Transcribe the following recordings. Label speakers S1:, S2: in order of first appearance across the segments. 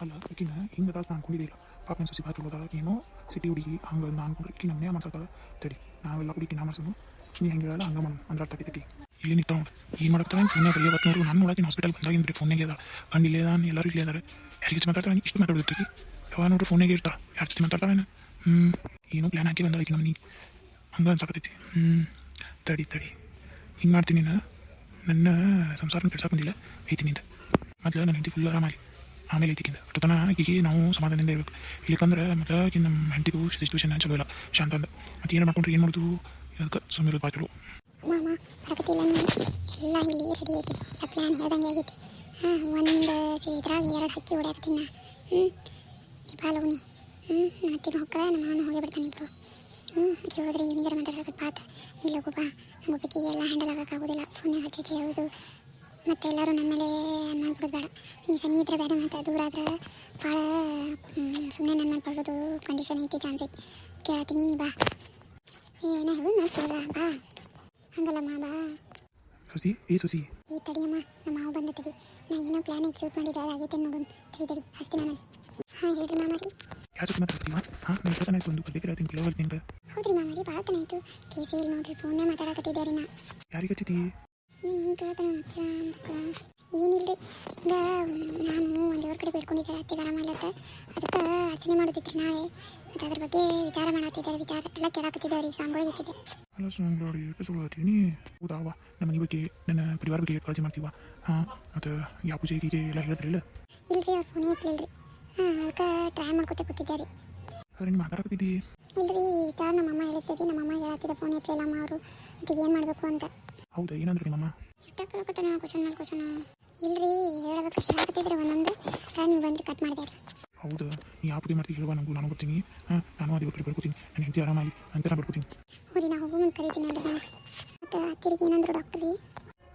S1: ಅಲ್ಲ ಆಕಿನ ಹಿಂಗೆ ಅದಾಳ ಅನ್ಕೊಂಡಿದ್ದಿಲ್ಲ ಪಾಪ ನನ್ನ ಸೊಸಿ ಭಾಳ ಏನೋ ಸಿಟಿ ಹುಡುಗಿ ಹಂಗೆ ನಾನು ಅನ್ಕೊಂಡ್ರೆ ಆಕಿ ನಮ್ಮನೆ ಮಾಡ್ಸತ್ತಾಳ ತಡಿ ನಾವೆಲ್ಲ ಹುಡುಗಿ ನಾ ಮಾಡ್ಸೋನು ನೀ ಹೆಂಗೆ ಹೇಳಲ್ಲ ಹಂಗೆ ಮಾಡೋಣ ಅಂದ್ರೆ ಅರ್ಥ ಆಗ್ತೈತಿ ಇಲ್ಲಿ ನಿಂತ ನೋಡಿ ಏನು ಮಾಡ್ತಾಳೆ ಫೋನ್ಯಾಗ ಬರೀ ಅವತ್ತು ನೋಡು ನಾನು ನೋಡತ್ತೀನಿ ಹಾಸ್ಪಿಟಲ್ ಬಂದಾಗ ಬರೀ ಫೋನ್ ಅದಾಳ ಗಂಡು ಇಲ್ಲೇ ನಾನು ಎಲ್ಲರೂ ಇಲ್ಲೇ ಇದ್ದಾರೆ ಯಾರಿಗೆ ಮಾತಾಡ್ತಾಳೆ ಇಷ್ಟು ಮಾತಾಡೋದಕ್ಕೆ ಯಾವಾಗ ನೋಡ್ರಿ ಫೋನಾಗೆ ಇರ್ತಾಳೆ ಯಾರು ಜೊತೆ ಮಾತಾಡ್ತಾಳೆ ಹ್ಞೂ ಏನೋ ಪ್ಲ್ಯಾನ್ ಹಾಕಿ ಬಂದಾಳ ಆಕಿ ನಮ್ಮನಿ ಹಂಗೆ ಅನ್ಸಕತ್ತೈತಿ ಹ್ಞೂ ತಡಿ ತಡಿ ಹಿಂಗೆ ಮಾಡ್ತೀನಿ ನಾನು ನನ್ನ ಸಂಸಾರನ ಕೆಡ್ಸಕ್ಕೆ ಬಂದಿಲ್ಲ ಐತಿ ಅಂತ ಮೊದಲು ನನ್ನ ಹೆಂಡತಿ ಫುಲ್ ಆರಾಮಾಗಿ ಆಮೇಲೆ ಐತಿಕಿಂದ ಒಟ್ಟತನ ಆಕಿಗೆ ನಾವು ಸಮಾಧಾನದಿಂದ ಇರಬೇಕು ಇಲ್ಲಿಕಂದ್ರೆ ಮತ್ತೆ ನಮ್ಮ ಹೆಂಡತಿಗೂ ಸಿಚುವೇಶನ್ ಚಲೋ ಇಲ್ಲ. ಶಾಂತ ಅಂದ. ಮತ್ತೆ ಏನು ಮಾಡ್ಕೊಂಡ್ರೆ, ಏನು ಮಾಡೋದು? ಅದಕ್ಕೆ ಸುಮ್ಮನೆ
S2: ಮಾಮ ಬರಕತ್ತಿಲ್ಲ ಎಲ್ಲ ಇಲ್ಲಿ ರೆಡಿ ಹ್ಞೂ ದೀಪಾಲುನಿ ಹ್ಞೂ ಮತ್ತಿನ ಹೊಕ್ಕಳ ನಮ್ಮ ಅವನು ಹೋಗಿ ಬಿಡ್ತಾನೆ ಹ್ಞೂ ಹೋದ್ರೆ ಏನಿಗಾರ ಮಾತಾಡ್ಸಕ್ಕೆ ಬಾ. ನಮ್ಮ ಒಬ್ಬಕಿಗೆ ಎಲ್ಲ ಹ್ಯಾಂಡಲ್ ಆಗೋಕ್ಕಾಗೋದಿಲ್ಲ ಫೋನ್ ಹಚ್ಚಿ ಹಚ್ಚಿ ಹೇಳೋದು. ಮತ್ತೆ ಎಲ್ಲರೂ ನನ್ನ ಮೇಲೆ ಅನುಮಾನ ಪಡೋದು ಬೇಡ ಈ ಸನಿ ಇದ್ರೆ ಬೇಡ ಮತ್ತು ದೂರ ಆದ್ರೆ ಭಾಳ ಸುಮ್ಮನೆ ನನ್ನ ಮೇಲೆ ಪಡೋದು ಕಂಡೀಷನ್ ಐತಿ ಚಾನ್ಸ್ ಐತಿ. ಕೇಳ್ತೀನಿ ನೀ ಬಾ. ಏನೇ ಹೇಳು ನಾ ಕೇಳ ಬಾ. ಹಂಗಲ್ಲಮ್ಮ ಬಾ.
S1: ಸುಸಿ ಏ ಸುಸಿ.
S2: ಈ ತಡಿಯಮ್ಮ ನಮ್ಮ ಮಾವು ಬಂದ ತಡಿ. ನಾ ಏನೋ ಪ್ಲಾನ್ ಎಕ್ಸಿಕ್ಯೂಟ್ ಮಾಡಿದ್ದೆ ಅದಾಗೈತೆ ನೋಡೋಣ ತಡಿ ತಡಿ ಹಸ್ತೀನಿ ಆಮೇಲೆ. ಹಾಂ ಹೇಳ್ರಿ ಮಾಮಾರಿ
S1: ಯಾರ ಮಾತಾಡ್ತೀವ ಹಾಂ ನಾನು ಜೊತೆ ಆಯ್ತು ಒಂದು ಪದೇ ಹೇಳ್ತೀನಿ ಕೆಲವು ಹೇಳ್ತೀನಿ
S2: ಹೌದ್ರಿ ಮಾಮಾರಿ ಭಾಳ ತನ ಆಯಿತು. ಕೆ ಸಿ ಇಲ್ಲಿ ನೋಡ್ರಿ ಫೋನೇ ಮಾತಾಡಕತ್ತಿದ್ದೆ ರೀ ನಾ.
S1: ಯಾರಿಗೆ ಹಚ್ಚಿತಿ
S2: ಏನು ಹಿಂಗೆ ನಾನು ಒಂದು ಕಡೆ ಬೇಡ್ಕೊಂಡಿದ್ದೆ ಅತ್ತಿಗೆ ಆರಾಮಲ್ಲತ್ತ ಅದಕ್ಕೆ ಅರ್ಚನೆ ಮಾಡೋದಿತ್ತು ನಾಳೆ. ಮತ್ತು ಅದ್ರ ಬಗ್ಗೆ ವಿಚಾರ ಮಾಡತ್ತಿದ್ದಾರೆ ವಿಚಾರ ಎಲ್ಲ ಕೇಳಾಕತ್ತಿದ್ದಾರೆ ರೀ ಸಾಂಗಳಿಗೆ ಇತ್ತಿದೆ
S1: ಅಲ್ಲ ಸುಮ್ಮನೆ ಎಷ್ಟು ಸುಳ್ಳು ಹೌದಾವ ನಮ್ಮ ಮನೆ ಬಗ್ಗೆ ನನ್ನ ಪರಿವಾರ ಬಗ್ಗೆ ಕಾಳಜಿ ಮಾಡ್ತೀವ? ಹಾಂ ಮತ್ತು ಯಾವ ಪೂಜೆ ಗೀಜೆ ಎಲ್ಲ ಹೇಳಿದ್ರಿಲ್ಲ
S2: ಇಲ್ರಿ ಅವ್ರು ಫೋನೇ ಎತ್ತಲಿಲ್ರಿ. ಹಾಂ ಅದಕ್ಕೆ ಟ್ರೈ ಮಾಡ್ಕೊತ ಕೂತಿದ್ದಾರೆ. ರೀ
S1: ಅರೆ ಮಾತಾಡಕತ್ತಿದ್ದೀ.
S2: ಇಲ್ರಿ ವಿಚಾರ ನಮ್ಮಮ್ಮ ನಮ್ಮ ನಮ್ಮಮ್ಮ ಹೇಳತ್ತಿದ್ದ ಫೋನ್ ಎತ್ತಲಿಲ್ಲ ಅಮ್ಮ ಅವರು. ಅದಕ್ಕೆ ಏನು ಮಾಡಬೇಕು ಅಂತ.
S1: ಹೌದಾ ಏನಂದ್ರೆ ನಿಮ್ಮಮ್ಮ
S2: ಕ್ವಶನ್ ಮೇಲೆ ಕ್ವಶನ್ ಇಲ್ರಿ ಹೇಳ್ಬೇಕು ಹೇಳಕತ್ತಿದ್ರಿ ಒಂದೊಂದು ಸರ್ ಬಂದು ಕಟ್ ಮಾಡಿದೆ.
S1: ಹೌದು ನೀ ಯಾವ ಪುಡಿ ಮಾಡ್ತೀವಿ ಹೇಳುವ ನಾನು ಬರ್ತೀನಿ. ಹಾಂ ನಾನು ಅದೇ ನನ್ನ ಹೆಂಡತಿ ಆರಾಮಾಗಿ ಅಂತ ನಾನು
S2: ನಾ ಹೋಗೋ ಮುಂದೆ ಕರಿತೀನಿ ಅಲ್ಲ ನಾನು ಮತ್ತು ತಿರುಗಿ ಏನಂದ್ರು ಡಾಕ್ಟರ್ ರೀ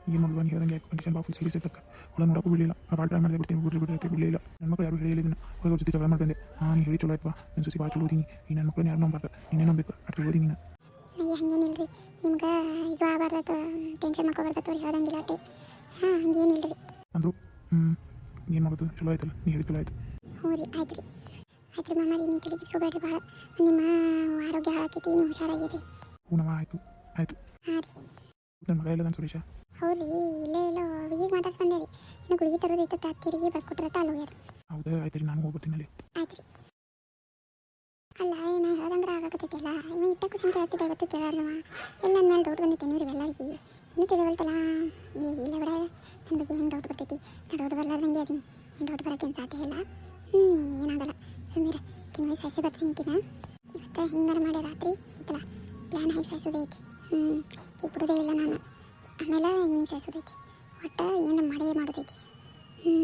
S1: ಏನು ಬಂದು ನೀವು ಹೇಳ್ದಂಗೆ ಕಂಡೀಷನ್ ಬಾ ಫುಲ್ ಸೀರಿಯಸ್ ಇರ್ತಕ್ಕ? ಒಳ ನೋಡಕ್ಕೂ ಬಿಡಲಿಲ್ಲ ಭಾಳ ಟ್ರೈ ಮಾಡಿದೆ ಬಿಡ್ತೀನಿ ಬಿಡ್ರಿ ಬಿಡ್ರಿ ಬಿಡಲಿಲ್ಲ. ನನ್ನ ಮಕ್ಕಳು ಯಾರು ಹೇಳಿಲ್ಲ ಇದನ್ನ ಅವ್ರ ಜೊತೆ ಜಗಳ ಮಾಡ್ತಂದೆ ಹಾಂ ಹೇಳಿ ಚಲೋ ಆಯ್ತು ನನ್ನ ಸುಸಿ ಭಾಳ ಚಲೋ ಓದಿನಿ. ಈ ನನ್ನ ಮಕ್ಕಳನ್ನ ಯಾರು ನಂಬಾರ್ದು ನೀನೇ ನಂಬೇಕು ಅಷ್ಟು ಓದಿ ನೀನು.
S2: ಹಂಗೇನಿಲ್ರಿ. ನಿಮ್ಗೆ ಇದು ಆಗಬಾರ್ದು ಟೆನ್ಷನ್ ಮಾಡ್ಕೋಬಾರ್ದು ತೋರಿ ಹೇಳಂಗಿಲ್ಲ ಅಟ್ಟೆ. ಹಾಂ ರೀ
S1: ಅಂದರು ಹ್ಞೂ ಏನು ಮಾಡೋದು? ಚಲೋ ಆಯ್ತಲ್ಲ ನೀ ಹೇಳಿ ಚಲೋ ಆಯ್ತು.
S2: ಹ್ಞೂ ರೀ ಆಯ್ತು ರೀ ಆಯ್ತು ರೀ ಮಾಮಾರಿ ನೀವು ತಲೆ ಬಿಡಿಸ್ಕೋಬೇಡ್ರಿ ಭಾಳ ನಿಮ್ಮ ಆರೋಗ್ಯ ಹಾಳಾಕೈತಿ ನೀವು ಹುಷಾರಾಗಿರಿ.
S1: ಹೂನಮ್ಮ ಆಯಿತು ಆಯಿತು.
S2: ಹಾಂ ರೀ.
S1: ನನ್ನ ಮಗ ಇಲ್ಲ ಸುರೇಶ? ಸುರೇಶ
S2: ರೀ ಇಲ್ಲೇ ಇಲ್ಲ ಈಗ ಮಾತಾಡ್ಸ್ ಬಂದೆ ರೀ. ಇನ್ನು ಗುಳಿಗೆ ತರೋದು ಇತ್ತು ತಿರುಗಿ ಬರ್ಕೊಟ್ರೆ ಅಲ್ಲಿ ಹೋಗ್ಯಾರ
S1: ಹೌದಾ ಆಯ್ತು ರೀ ನಾನು ಹೋಗ್ಬಿಡ್ತೀನಿ ಅಲ್ಲಿ.
S2: ಆಯ್ತು ರೀ ಅಲ್ಲ ಏನ ಹೇಳ್ದಂದ್ರೆ ಆಗಾಕತ್ತೈತಲ್ಲ ಇವ ಇಟ್ಟ ಕ್ವಶನ್ ಕೇಳ್ತಿದ್ದ ಇವತ್ತು ಕೇಳಲ್ವ? ಎಲ್ಲ ಮೇಲೆ ಡೌಟ್ ಬಂದೈತೆ ಇವ್ರಿಗೆ ಎಲ್ಲರಿಗೆ. ಇನ್ನೂ ತಿಳಿವಲ್ತಲ್ಲ ಏ, ಇಲ್ಲ ಬಿಡ. ನನ್ನ ಬಗ್ಗೆ ಹೆಂಗೆ ಡೌಟ್ ಬರ್ತೈತಿ? ನಾ ಡೌಟ್ ಬರ್ಲಾರ್ದಂಗೆ ಅದೀನಿ. ಏನು ಡೌಟ್ ಬರೋಕ್ಕೇನು ಸಾಧ್ಯ ಇಲ್ಲ? ಹ್ಞೂ ಏನಾಗಲ್ಲ. ಸುಮ್ಮನೆ ಕಿನ್ನ ಸಾಯಿಸಿ ಬರ್ತೀನಿ ಕಿನ್ನ ಇವತ್ತು ಹಿಂಗಾರ ಮಾಡಿ ರಾತ್ರಿ? ಆಯ್ತಲ್ಲ? ಪ್ಲ್ಯಾನ್ ಹೇಗೆ ಸಾಯಿಸೋದೈತಿ ಹ್ಞೂ ಬಿಡೋದೇ ಇಲ್ಲ ನಾನು. ಆಮೇಲೆ ಹಿಂಗೆ ಸಾಯಿಸೋದೈತಿ. ಒಟ್ಟು ಏನು ಮಾಡೇ ಮಾಡೋದೈತಿ. ಹ್ಞೂ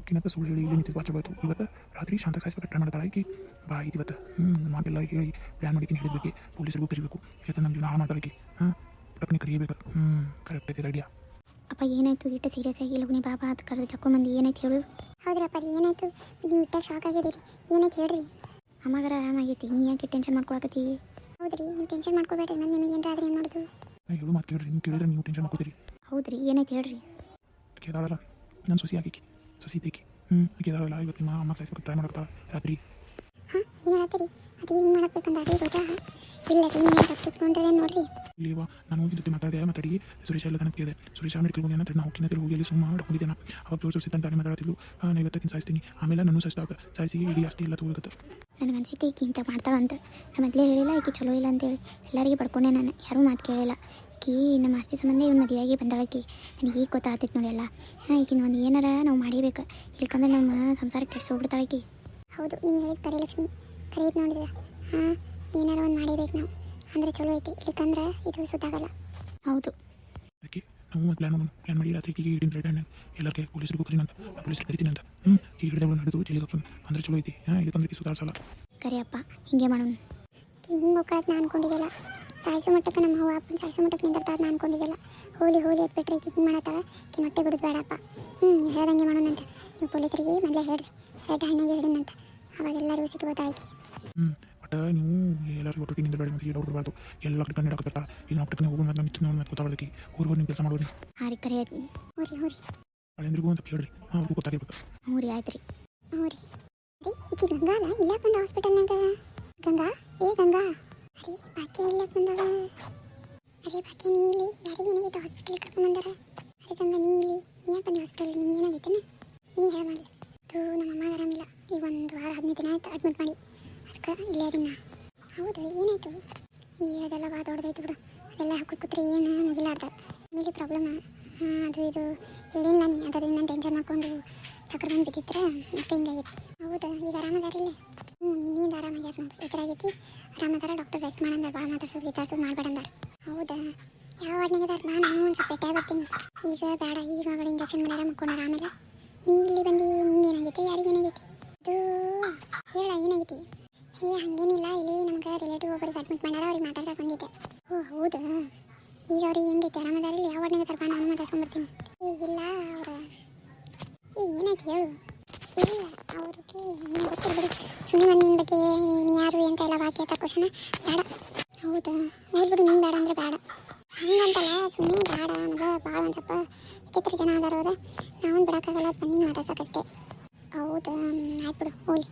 S1: ಹೋಗಿನಂತ ಸುಳ್ಳು ಹೇಳಿ ಇಲ್ಲಿ ನಿಂತಿದ್ದು ಬಾಯ್ತು ಇವತ್ತು ರಾತ್ರಿ ಶಾಂತ ಸಾಯಿಸ್ಬೇಕು ಟ್ರೈ ಮಾಡ್ತಾರೆ. ಆಕಿ ಬಾ ಇದು ಇವತ್ತು. ಹ್ಞೂ ಮಾತೆಲ್ಲ ಹೇಳಿ ಪ್ಲ್ಯಾನ್ ಮಾಡಿದ್ದೀನಿ ಹೇಳಿದ್ಬೇಕು ಪೊಲೀಸರಿಗೂ ಕರಿಬೇಕು. ಇವತ್ತು ನಮ್ಮ ಜೀವನ ಹಾಳು ಮಾಡ್ತಾಳೆ ಹಾಂ ಪಟಕನೆ ಕರಿಯಬೇಕು ಹ್ಞೂ ಕರೆಕ್ಟ್ ಐತೆ ಐಡಿಯಾ
S3: ಅಪ್ಪ ಏನಾಯ್ತು? ಇಟ್ಟ ಸೀರಿಯಸ್ ಆಗಿ ಲಗುನಿ ಬಾಬಾ ಅದು ಕರೆದು ಮಂದಿ ಏನಾಯ್ತು ಹೇಳು?
S2: ಹೌದ್ರಪ್ಪ ಅಲ್ಲಿ ಏನಾಯ್ತು? ನೀವು ಇಟ್ಟಾಗ ಶಾಕ್ ಆಗಿದ್ದೀರಿ. ಏನಾಯ್ತು ಹೇಳ್ರಿ?
S3: ಅಮ್ಮಗರ ಆರಾಮಾಗೈತಿ ನೀ ಯಾಕೆ ಟೆನ್ಷನ್ ಮಾಡ್ಕೊಳಕತ್ತಿ?
S2: ಹೌದ್ರಿ ನೀವು ಟೆನ್ಷನ್ ಮಾಡ್ಕೋಬೇಡ್ರಿ. ನಾನು ನಿಮಗೆ ಏನಾರ ಆದ್ರೆ ಏನು ಮಾಡೋದು?
S1: ಹೇಳು ಮಾತು ಕೇಳ್ರಿ. ನೀವು ಕೇಳಿದ್ರೆ ನೀವು ಟೆನ್ಷನ್ ಮಾಡ್ಕೋತೀರಿ.
S3: ಹೌದ್ರಿ ಏನಾಯ್ತು ಹೇಳ್ರಿ?
S1: ಕೇಳಲ್ಲ ನಾನು ಸುಸಿ ಆಗಿಕ್ಕಿ ಸೊಸಿ ಐತಿ ಹ್ಞೂ ಕೇದಾಳಲ್ಲ ಇವತ್ತು ನಿಮ್ಮ ಅಮ್ಮ ಸಾಯಿಸ್ಬೇಕು. ಟ್ರೈ ಮಾಡ್ತಾ ರಾತ್ರಿ.
S2: ಹಾಂ ಏನು ಹೇಳತ್ತೀರಿ? ಅದು ಮಾಡಬೇಕಂತ ಅದೇ ರೋಜಾ ಇಲ್ಲ ನೀವು ತಪ್ಪಿಸ್ಕೊಂಡ್ರೆ ನೋಡ್ರಿ.
S1: ಇಲ್ಲಿವಾ ನಾನು ಹೋಗಿ ಜೊತೆ ಮಾತಾಡಿದೆ ಮಾತಾಡಿ. ಸುರೇಶ ಎಲ್ಲ ನನಗೆ ಕೇಳಿದೆ ಸುರೇಶ ಮೆಡಿಕಲ್ ಹೋಗಿ ನಾನು ಹೋಗಿ ಹೋಗಿ ಹೋಗಿ ಅಲ್ಲಿ ಸುಮ್ಮ ಮಾಡ್ಕೊಂಡಿದ್ದೆ ನಾ ಅವಾಗ ಜೋರ್ ಜೋರ್ ಸಿದ್ಧಾಂತ ಮಾತಾಡ್ತಿದ್ಲು ನಾನು ಇವತ್ತಕ್ಕಿಂತ ಸಾಯಿಸ್ತೀನಿ. ಆಮೇಲೆ ನಾನು ಸಾಯಿಸ್ದಾಗ ಸಾಯಿಸಿ ಇಡೀ ಅಷ್ಟೇ ಎಲ್ಲ ತಗೋಬೇಕು
S3: ನನಗೆ ಅನ್ಸಿತ್ತು ಈಕಿ ಇಂಥ ಮಾಡ್ತಾಳಂತ. ನಮ್ಮ ಮೊದಲೇ ಹೇಳಿಲ್ಲ ಈಕಿ ಚಲೋ ಇಲ್ಲ ಅಂತೇಳಿ. ಎಲ್ಲರಿಗೆ ಪಡ್ಕೊಂಡೆ ನಾನು. ಯಾರೂ ಮಾತು ಕೇಳಿಲ್ಲ. ಈಕಿ ನಮ್ಮ ಆಸ್ತಿ ಸಂಬಂಧ ಇವ್ನ ಮದುವೆಯಾಗಿ ಬಂದಾಳಕಿ ನನಗೆ ಈಗ ಗೊತ್ತಾಗ್ತೈತೆ ನೋಡಿ ಎಲ್ಲ ಹಾಂ ಈಗಿನ ಒಂದು ಏನಾರ ನಾವು ಮಾಡಿಬೇಕು. ಇಲ್ಕಂದ್ರೆ ನಮ್ಮ ಸಂಸಾರ ಕೆಡ್ಸಿ ಹೋಗ್ಬಿಡ್ತಾಳಕಿ
S2: ಹೌದು ನೀ ಹೇಳಿದ ಕರೆ ಲಕ್ಷ್ಮಿ. ಕರೆಯದು ನೋಡಿದ ಹಾಂ ಏನಾರ ಒಂದು ಮಾಡಬೇಕು ನಾವು. ಅಂದ್ರೆ ಚಲೋ ಐತಿ. ಇಲ್ಕಂದ್ರೆ ಇದು ಸುತ್ತಾಗಲ್ಲ
S3: ಹೌದು.
S1: ಅದಕ್ಕೆ ನಾವು ಪ್ಲ್ಯಾನ್ ಮಾಡೋಣ. ಪ್ಲ್ಯಾನ್ ಮಾಡಿ ರಾತ್ರಿ ಈಗ ಹಿಡಿದ ಹ್ಯಾಂಡ್ ಎಲ್ಲರಿಗೆ ಪೊಲೀಸರಿಗೂ ಕರೀನಂತ ಪೊಲೀಸರು ಕರಿತೀನಿ ಅಂತ. ಹ್ಞೂ ಈಗ ಹಿಡಿದವಳು ನಡೆದು ಜೈಲಿಗೆ ಹಾಕ್ಸೋಣ ಅಂದ್ರೆ ಚಲೋ ಐತಿ. ಹಾಂ ಇಲ್ಲಕಂದ್ರೆ ಸುಧಾರಿಸಲ್ಲ.
S3: ಕರಿಯಪ್ಪ ಹಿಂಗೆ ಮಾಡೋಣ.
S2: ಹಿಂಗೆ ಹೋಗ್ಕೊಳತ್ ನಾನು ಅನ್ಕೊಂಡಿದ್ದಿಲ್ಲ. ಸಾಯಿಸೋ ಮಟ್ಟಕ್ಕೆ ನಮ್ಮ ಅವ್ವ ಅಪ್ಪನ ಸಾಯಿಸೋ ಮಟ್ಟಕ್ಕೆ ನಿಂದಿರ್ತಾ ನಾನು ಅನ್ಕೊಂಡಿದ್ದಿಲ್ಲ. ಹೋಲಿ ಹೋಲಿ ಎತ್ಬಿಟ್ರೆ ಈಕೆ ಹಿಂಗೆ ಮಾಡತ್ತಾಳ? ಈಕಿ ಹೊಟ್ಟೆ ಬಿಡೋದು ಬೇಡಪ್ಪ. ಹ್ಞೂ ನೀವು ಹೇಳ್ದಂಗೆ ಮಾಡೋಣಂತೆ ನೀವು ಪೊಲೀಸರಿಗೆ ಮೊದಲೇ ಹೇಳ್ರಿ. ರೆಡ್ ಹಣ್ಣಿಗೆ ಹೇಳಿನಂತೆ ಅವಾಗ ಎಲ್ಲರಿಗೂ ಸಿಟ್ಟು ಗೊತ್ತಾಯ್ತು
S1: ಹ್ಞೂ ಬಟ್ ನೀವು ಎಲ್ಲರಿಗೂ ಒಟ್ಟಿಗೆ ನಿಂದ ಬೇಡ ಮತ್ತೆ ಹೇಳೋ ಬಿಡಬಾರ್ದು. ಎಲ್ಲ ಕಣ್ಣು ಹಾಕತ್ತಾರೆ ಈಗ ನಾವು ಪಟ್ಟಕ್ಕೆ ಹೋಗೋಣ ಅಂತ ನಿಂತು ನಾವು ಗೊತ್ತಾಗಲಿಕ್ಕೆ ಊರಿಗೆ ನಿಮ್ಮ ಕೆಲಸ ಮಾಡೋಣ
S3: ಹಾಂ ರೀ ಕರಿಯ
S2: ಹೋರಿ ಹೋರಿ.
S1: ಅಳೆಂದ್ರಿಗೂ ಅಂತ ಹೇಳ್ರಿ. ಹಾಂ ಅವ್ರಿಗೂ ಗೊತ್ತಾಗಿರ್ಬೇಕು.
S3: ಹ್ಞೂ ರೀ ಆಯ್ತು ರೀ.
S2: ಹ್ಞೂ ರೀ. ರೀ ಈಕಿ ಗಂಗಾ ಅಲ್ಲ ಇಲ್ಲ ಬಂದ ಹಾಸ್ಪಿಟಲ್ನಾಗ ಗಂಗಾ? ಏ ಗಂಗಾ? ಅರೆ ಬಾಕ್ಯ ಇಲ್ಲ ಬಂದವ. ಅರೆ ಬಾಕ್ಯ ನೀ ಇಲ್ಲಿ, ಯಾರಿಗೆ ಏನಾಗೈತೆ ಹಾಸ್ಪಿಟಲ್ ಕರ್ಕೊಂಡ್ ಬಂದಾರ? ಅರೆ ತಂದ ನೀ ಇಲ್ಲಿ, ನೀ ಯಾಕೆ ಬಂದೆ ಹಾಸ್ಪಿಟಲ್ ನಿಂಗೆ ಏನಾಗೈತೆ ನೀ ಹೇಳ ಮಾಡಿ ಅದು ನಮ್ಮ ಅಮ್ಮಗೆ ಆರಾಮಿಲ್ಲ ಈಗ ಒಂದು ವಾರ ಹದಿನೈದು ದಿನ ಆಯ್ತು ಅಡ್ಮಿಟ್ ಮಾಡಿ ಅದಕ್ಕೆ ಇಲ್ಲೇ ಅದನ್ನ ಹೌದು ಏನಾಯ್ತು ಈ ಅದೆಲ್ಲ ಭಾಳ ದೊಡ್ಡದಾಯ್ತು ಬಿಡು ಅದೆಲ್ಲ ಹಾಕೋದು ಕೂತ್ರೆ ಏನು ಮುಗಿಲಾರ್ದ ಆಮೇಲೆ ಪ್ರಾಬ್ಲಮ್ ಅದು ಇದು ಹೇಳಿಲ್ಲ ನೀ ಅದರಿಂದ ನಾನು ಟೆನ್ಷನ್ ಮಾಡ್ಕೊಂಡು ಬಂದು ಬಿದ್ದಿದ್ರೆ ಮತ್ತೆ ಹಿಂಗಾಗೈತಿ ಹೌದಾ, ಈಗ ಆರಾಮದಾರಿಲ್ಲ ಹ್ಞೂ ಇನ್ನೇನು ಆರಾಮಾಗ್ಯಾರ ನೋಡಿ ಆಗೈತಿ. ಆರಾಮದಾರ ಡಾಕ್ಟರ್ ರೆಸ್ಟ್ ಮಾಡಂದಾರ ಭಾಳ ಮಾತಾಡ್ಸೋದು, ವಿಚಾರಿಸೋದು, ಮಾಡ್ಬೇಡಂದಾರ. ಹೌದಾ, ಯಾವ ವಾರ್ಡ್ನಾಗ ಅದಾರ? ನಾನು ಒಂದು ಸ್ವಲ್ಪ ಭೇಟಿ ಬರ್ತೀನಿ. ಈಗ ಬೇಡ, ಈಗ ಮಗಳು ಇಂಜೆಕ್ಷನ್ ಮಾಡ್ಯಾರ, ಮುಕ್ಕೊಂಡಾರ ಆಮೇಲೆ. ನೀ ಇಲ್ಲಿ ಬಂದು, ನಿಂಗೆ ಯಾರಿಗೇನಾಗೈತಿ ಅದು ಹೇಳ, ಏನಾಗೈತಿ? ಹೇ ಹಂಗೇನಿಲ್ಲ. ಇಲ್ಲಿ ನಮ್ಗೆ ರಿಲೇಟಿವ್ ಒಬ್ಬರಿಗೆ ಅಡ್ಮಿಟ್ ಮಾಡ್ಯಾರ, ಅವ್ರಿಗೆ ಮಾತಾಡ್ಸಕ್ಕೆ ಬಂದಿದ್ದೆ. ಓ, ಹೌದಾ. ಈಗ ಅವ್ರಿಗೆ ಹೆಂಗೈತೆ? ಆರಾಮದಾರಿಲ್ಲ ಯಾವ ವಾರ್ಡ್ನಾಗ ಅದಾರ? ಬಾ, ನಾನು ಮಾತಾಡ್ಸ್ಕೊಂಡ್ಬರ್ತೀನಿ ಇಲ್ಲ, ಅವ್ರ ಏನಾಯ್ತು ಹೇಳು. ಇಲ್ಲ ಅವ್ರಿಗೆ ನಿಂಗೆ ಗೊತ್ತಿರ್ಬೇಡಿ ಬಿಡು. ಸುಮ್ಮನೆ ನಿನ್ನ ಬಗ್ಗೆ ನೀನು ಯಾರು ಅಂತ ಎಲ್ಲ ಬಾಕಿ ಆಯ್ತಾ ಕ್ವಶನ ಬೇಡ. ಹೌದಾ? ಹೋಗ್ಬಿಡು, ನೀನು ಬೇಡ ಅಂದರೆ ಬೇಡ. ಹಂಗಂತಲ್ಲ ಸುಮ್ಮನೆ ಬೇಡ. ನಮ್ಗೆ ಭಾಳ ಒಂದು ಸ್ವಲ್ಪ ವಿಚಿತ್ರ ಜನ ಅದಾರ ಅವ್ರು. ನಾವೊಂದು ಬಿಡೋಕ್ಕಾಗಲ್ಲ, ಬನ್ನಿ ಬಂದು ಮಾತಾಡ್ಸೋಕಷ್ಟೇ ಹೌದಾ? ಆಯ್ತು ಬಿಡು, ಹೋಗ್ಲಿ.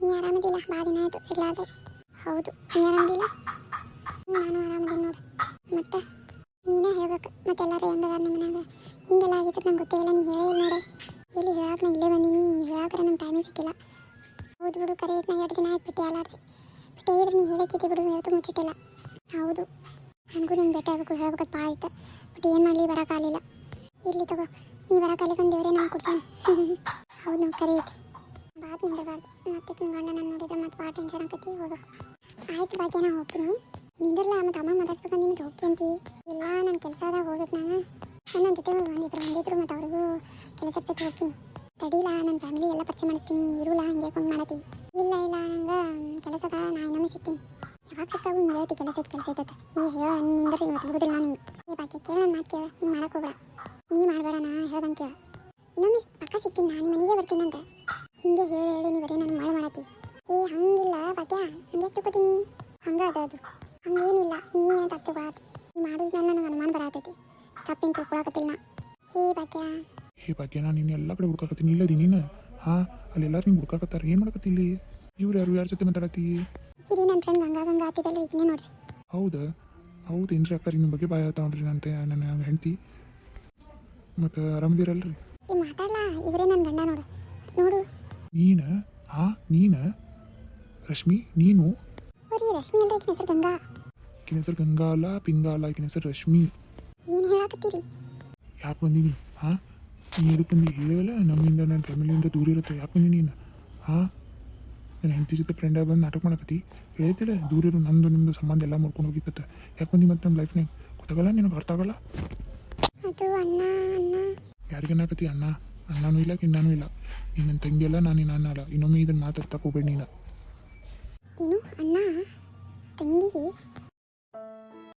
S2: ನೀ ಆರಾಮದಿಲ್ಲ? ಭಾಳ ದಿನ ಆಯಿತು. ಸಿಗ್ಲಾರ್ದೆ ಹೌದು. ನೀ ಆರಾಮದಿಲ್ಲ? ನಾನು ಆರಾಮದಿಲ್ಲ ನೋಡು. ಮತ್ತೆ? ನೀನೇ ಹೇಳ್ಬೇಕು. ಮತ್ತೆ ಎಲ್ಲರೂ ಹೆಂಗದಾರ ನಮ್ಮ ಮನ್ಯಾಗ? ಹಿಂಗೆಲ್ಲ ಆಗಿತ್ತು ನಂಗೆ ಗೊತ್ತೇ ಇಲ್ಲ. ನೀ ಹೇಳೇ ನೋಡು. ಎಲ್ಲಿ ಹೇಳಕ್ಕೆ ನಾ ಇಲ್ಲೇ ಬಂದೀನಿ. ಹೇಳಕ್ರೆ ನಂಗೆ ಟೈಮೇ ಸಿಕ್ಕಿಲ್ಲ. ಹೌದು ಬಿಡು, ಕರೆ ನಾ ಎರಡು ದಿನ ಆಯ್ತು ಬಿಟ್ಟು ಅಲ್ಲಾರ್ದೆ ಬಿಟ್ಟು ಇದ್ರೆ ನೀ ಹೇಳತ್ತಿದ್ದೆ ಬಿಡು ಯಾವತ್ತೂ ಮುಚ್ಚಿಟ್ಟಿಲ್ಲ. ಹೌದು, ನನಗೂ ನಿಂಗೆ ಭೇಟಿ ಆಗಬೇಕು, ಹೇಳ್ಬೇಕಂತ ಭಾಳ ಆಯ್ತು ಬಟ್ ಏನು ಮಾಡಲಿ ಬರೋಕ್ಕಾಗಲಿಲ್ಲ ಇರಲಿ ತಗೋ, ನೀ ಬರೋಕ್ಕಾಗಲಿ ದೇವರೇ ನಾನು ಕುಡ್ಸಾನ. ಹೌದು ನಾವು ಕರೆ ಐತಿ. ಬಾತ್ ನಿಂದಬಾರ್ದು ಮತ್ತೆ ನಿಮ್ಮ ಗಂಡ ನಾನು ನೋಡಿದ್ರೆ ಮತ್ತೆ ಭಾಳ ಟೆನ್ಷನ್ ಆಕತಿ, ಹೋಗು. ಆಯ್ತು ಬಾಕಿ, ನಾ ಹೋಗ್ತೀನಿ. ನಿಂದಿರಲ್ಲ ಮತ್ತೆ ಅಮ್ಮ ಮಾತಾಡ್ಸ್ಬೇಕಂದು ನಿಮ್ಗೆ ಹೋಗ್ತೀನಿ ಎಲ್ಲ ನನ್ನ ಕೆಲಸದಾಗ ಹೋಗ್ಬೇಕು ನಾನು. ನನ್ನ ಜೊತೆ ಒಂದಿಬ್ರು ಬಂದಿದ್ರು ಮತ್ತು ಅವ್ರಿಗೂ ಕೆಲಸ ಇರ್ತೈತಿ ಹೋಗ್ತೀನಿ. ತಡಿಲ್ಲ ನನ್ನ ಫ್ಯಾಮಿಲಿ ಎಲ್ಲ ಪರಿಚಯ ಮಾಡ್ತೀನಿ ಇರುಲ್ಲ, ಹಂಗೆ ಕೊಂಡು ಮಾಡತ್ತಿ ಇಲ್ಲ ಇಲ್ಲ, ನಂಗೆ ಕೆಲಸದ ನಾ ಇನ್ನೊಮ್ಮೆ ಸಿಗ್ತೀನಿ. ಯಾವಾಗ ಸಿಕ್ಕಾಗ ಹಿಂಗೆ ಹೇಳ್ತಿ ಕೆಲಸ ಐತೆ, ಕೆಲಸ ಐತೈತೆ ಈ ಹೇಳ ನಿಂದ್ರೆ ಇವತ್ತು ಬಿಡುದಿಲ್ಲ ನಿಂಗೆ. ಈ ಬಾಕಿ ಕೇಳ ಮಾತು ಕೇಳ, ಹಿಂಗೆ ಮಾಡಕ್ಕೆ ಹೋಗ್ಬೇಡ. ನೀ ಮಾಡಬೇಡ, ನಾ ಹೇಳ್ದಂಗೆ ಕೇಳ. ಇನ್ನೊಮ್ಮೆ ಪಕ್ಕ ಸಿಗ್ತೀನಿ ನಾನು ಮನೆಗೆ ಬರ್ತೀನಂತೆ ಹಿಂಗೆ ಹೇಳಿ ಹೇಳಿ ನೀವು ಬರೀ ನಾನು ಮಳೆ ಮಾಡತ್ತಿ ಏ, ಹಂಗಿಲ್ಲ ಬಾಕ್ಯ ಹಂಗೆ ತಗೋತೀನಿ ಹಂಗೆ ಅದು ಅದು. ಹಂಗೇನಿಲ್ಲ, ನೀ ಏನು ತಪ್ಪು ಬಾತಿ ನೀ ಮಾಡಿದ್ಮೇಲೆ ನನಗೆ ಅನುಮಾನ ಬರತೈತಿ. ತಪ್ಪೇನು ತಿಳ್ಕೊಳಕತ್ತಿಲ್ಲ ಹೇ ಭಾಗ್ಯ.
S1: ಹೇ ಭಾಗ್ಯ ನಾನು ನಿನ್ನ ಎಲ್ಲ ಕಡೆ ಹುಡ್ಕಾಕತ್ತೀನಿ. ಇಲ್ಲದಿ ನೀನು. ಹಾ ಅಲ್ಲಿ ಎಲ್ಲರೂ ಹಿಂಗೆ ಹುಡ್ಕಾಕತ್ತಾರ. ಏನು ಮಾಡಕತ್ತಿಲ್ಲಿ ಇವ್ರು ಯಾರು? ಯಾರ ಜೊತೆ ಮಾತಾಡತ್ತಿ?
S2: ಸಿರಿ ನನ್ನ ಫ್ರೆಂಡ್ ಗಂಗಾ ಗಂಗಾ ಆತಿದ್ದಲ್ಲ ಈಗಿನೇ ನೋಡ್ರಿ.
S1: ಹೌದಾ? ಹೌದು ಏನ್ರಿ ಅಕ್ಕ ನಿಮ್ಮ ಬಗ್ಗೆ ಬಾಯ್ ತಗೊಂಡ್ರಿ ನಂತೆ ನನ್ನ ಹೆಂಡತಿ. ಮತ್ತು ಆರಾಮದಿರಲ್ರಿ?
S2: ಈ ಮಾತಾಡಲ್ಲ ಇವರೇ ನನ್ನ ಗಂಡ ನೋಡು. ನೋಡು.
S1: ನೀನ? ಹಾ ನೀನ? ರಶ್ಮಿ ನೀನು?
S2: ಬರೀ ರಶ್ಮಿ ಅಲ್ಲ ಹೆಸರು ಗಂಗಾ.
S1: ಈಕಿನ ಹೆಸರು ಗಂಗಾ ಅಲ್ಲ ಪಿಂಗಾ ಅಲ್ಲ ಈಕಿನ ಹೆಸರು ರಶ್ಮಿ.
S2: ಏನು ಹೇಳಕತ್ತೀರಿ
S1: ಯಾಕೆ ಬಂದೀನಿ ಹಾಂ? ನೀ ಎದಕ್ಕೆ ಬಂದು? ಹೇಳಲ್ಲ ನಮ್ಮಿಂದ ನನ್ನ ಫ್ಯಾಮಿಲಿಯಿಂದ ದೂರ ಇರುತ್ತೆ. ಯಾಕೆ ಬಂದಿ ನೀನು? ಹಾಂ? ನನ್ನ ಹೆಂಡತಿ ಜೊತೆ ಫ್ರೆಂಡಾಗಿ ಬಂದು ನಾಟಕ ಮಾಡಕತ್ತಿ? ಹೇಳ್ತಿಲ್ಲ ದೂರ ಇರು. ನಂದು ನಿಮ್ಮದು ಸಂಬಂಧ ಎಲ್ಲ ಮಾಡ್ಕೊಂಡು ಹೋಗಿತ್ತೆ ಯಾಕೆ ಬಂದಿ ಮತ್ತೆ ನಮ್ಮ ಲೈಫ್ನಾಗ ಗೊತ್ತಾಗಲ್ಲ ನಿನಗೆ ಅರ್ಥ ಆಗಲ್ಲ?
S2: ಅಣ್ಣ
S1: ಯಾರಿಗನ್ನಾಕತಿ ಅಣ್ಣ ಅಣ್ಣನೂ ಇಲ್ಲ ಕಿಣ್ಣನೂ ಇಲ್ಲ. ನೀನು ನನ್ನ ತಂಗಿ ಅಲ್ಲ ನಾನು ನಿನ್ನ ಅಣ್ಣ ಅಲ್ಲ. ಇನ್ನೊಮ್ಮೆ ಇದನ್ನು ಮಾತಾಡ್ತಾ ಹೋಗ್ಬೇಡಿ ನೀನು.
S2: ಏನು? ಅಣ್ಣ? ತಂಗಿ